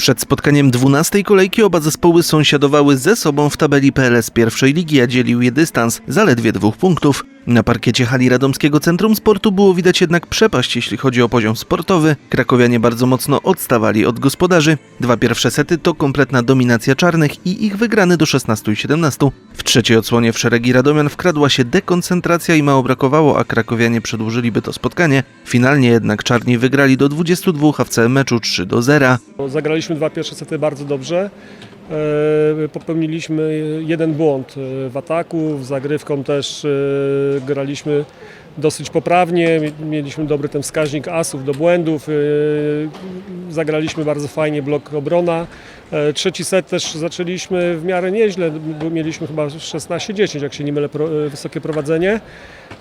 Przed spotkaniem 12 kolejki oba zespoły sąsiadowały ze sobą w tabeli PLS pierwszej ligi, a dzielił je dystans zaledwie dwóch punktów. Na parkiecie hali Radomskiego Centrum Sportu było widać jednak przepaść, jeśli chodzi o poziom sportowy. Krakowianie bardzo mocno odstawali od gospodarzy. Dwa pierwsze sety to kompletna dominacja czarnych i ich wygrany do 16 i 17. W trzeciej odsłonie w szeregi Radomian wkradła się dekoncentracja i mało brakowało, a krakowianie przedłużyliby to spotkanie. Finalnie jednak czarni wygrali do 22, a w całym meczu 3 do 0. Zagraliśmy dwa pierwsze sety bardzo dobrze. E, Popełniliśmy jeden błąd e, w ataku, z zagrywką też e, graliśmy dosyć poprawnie, Mie- mieliśmy dobry ten wskaźnik asów do błędów, zagraliśmy bardzo fajnie blok obrona. Trzeci set też zaczęliśmy w miarę nieźle, mieliśmy chyba 16-10, jak się nie mylę, wysokie prowadzenie.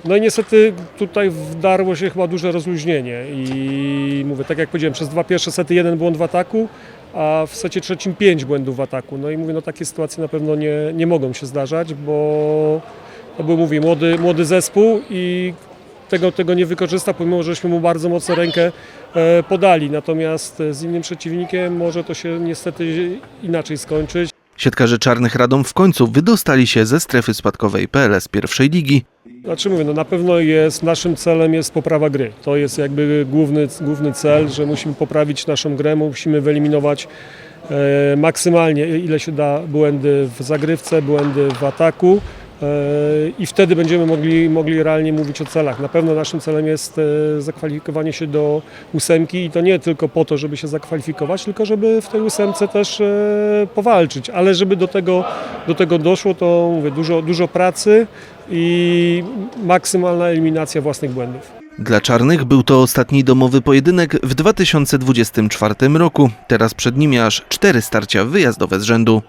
No i niestety tutaj wdarło się chyba duże rozluźnienie i mówię, tak jak powiedziałem, przez dwa pierwsze sety jeden błąd w ataku, a w secie trzecim pięć błędów w ataku. No i mówię, no takie sytuacje na pewno nie, nie mogą się zdarzać, bo to był, mówię, młody, młody zespół i tego, tego nie wykorzysta, pomimo, żeśmy mu bardzo mocno rękę e, podali. Natomiast z innym przeciwnikiem może to się niestety inaczej skończyć. Siatkarze czarnych Radom w końcu wydostali się ze strefy spadkowej PLS pierwszej ligi. Znaczy mówię, no na pewno jest, naszym celem jest poprawa gry. To jest jakby główny, główny cel, że musimy poprawić naszą grę, musimy wyeliminować e, maksymalnie ile się da błędy w zagrywce, błędy w ataku i wtedy będziemy mogli, mogli realnie mówić o celach. Na pewno naszym celem jest e, zakwalifikowanie się do ósemki i to nie tylko po to, żeby się zakwalifikować, tylko żeby w tej ósemce też e, powalczyć. Ale żeby do tego, do tego doszło, to mówię, dużo, dużo pracy i maksymalna eliminacja własnych błędów. Dla czarnych był to ostatni domowy pojedynek w 2024 roku. Teraz przed nimi aż cztery starcia wyjazdowe z rzędu.